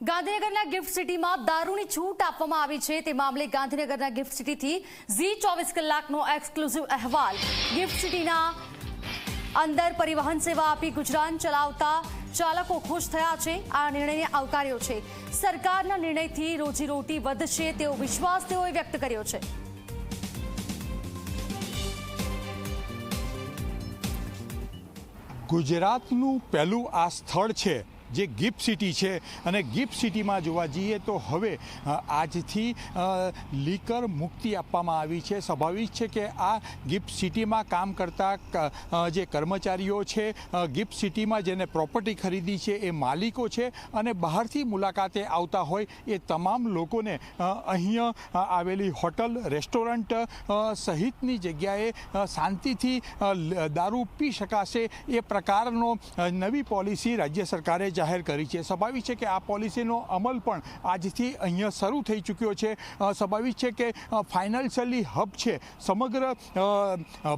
ગાંધીનગરના ગિફ્ટ સિટીમાં દારૂની છૂટ આપવામાં આવી છે. તે મામલે ગાંધીનગરના ગિફ્ટ સિટીથી ઝી ચોવીસ કલાકનો એક્સક્લુઝિવ અહેવાલ ગિફ્ટ સિટીના અંદર પરિવહન સેવા આપી ગુજરાન ચલાવતા ચાલકો ખુશ થયા છે. આ નિર્ણયને આવકાર્યો છે. સરકારના નિર્ણયથી રોજીરોટી વધશે તેવો વિશ્વાસ તેઓએ વ્યક્ત કર્યો છે. ગુજરાતનું પહેલું આ સ્થળ છે. જે ગિફ્ટ સિટી છે અને ગિફ્ટ સિટીમાં જોવા જઈએ તો હવે આજથી લીકર મુક્તિ આપવામાં આવી છે. સ્વાભાવિક છે કે આ ગિફ્ટ સિટીમાં કામ કરતા જે કર્મચારીઓ છે ગિફ્ટ સિટીમાં જેને પ્રોપર્ટી ખરીદી છે એ માલિકો છે અને બહારથી મુલાકાતે આવતા હોય એ તમામ લોકોને અહીંયા આવેલી હોટલ, રેસ્ટોરન્ટ સહિતની જગ્યાએ શાંતિથી દારૂ પી શકાશે એ પ્રકારનો નવી પોલિસી રાજ્ય સરકારે જાહેર કરી છે. સ્વાભાવિક છે કે આ પોલિસીનો અમલ પણ આજથી અહીંયા શરૂ થઈ ચૂક્યો છે. સ્વાભાવિક છે કે ફાઇનાન્શિયલી હબ છે. સમગ્ર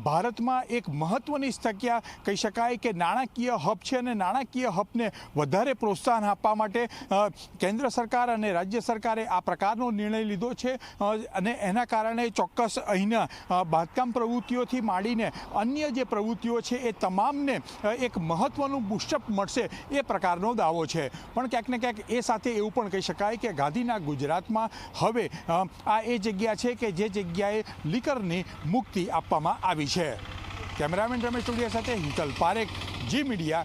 ભારતમાં એક મહત્ત્વની જગ્યા કહી શકાય કે નાણાકીય હબ છે અને નાણાકીય હબને વધારે પ્રોત્સાહન આપવા માટે કેન્દ્ર સરકાર અને રાજ્ય સરકારે આ પ્રકારનો નિર્ણય લીધો છે. અને એના કારણે ચોક્કસ અહીંના બાંધકામ પ્રવૃત્તિઓથી માંડીને અન્ય જે પ્રવૃત્તિઓ છે એ તમામને એક મહત્ત્વનું બુસ્ટઅપ મળશે એ પ્રકારનો દાવો છે. પણ ક્યાંક ને ક્યાંક એ સાથે એવું પણ કહી શકાય કે ગાંધીના ગુજરાતમાં હવે આ એ જગ્યા છે કે જે જગ્યાએ લીકરની મુક્તિ આપવામાં આવી છે. કેમેરામેન રમેશ ટોડિયા સાથે હિતલ પારેખ, જી મીડિયા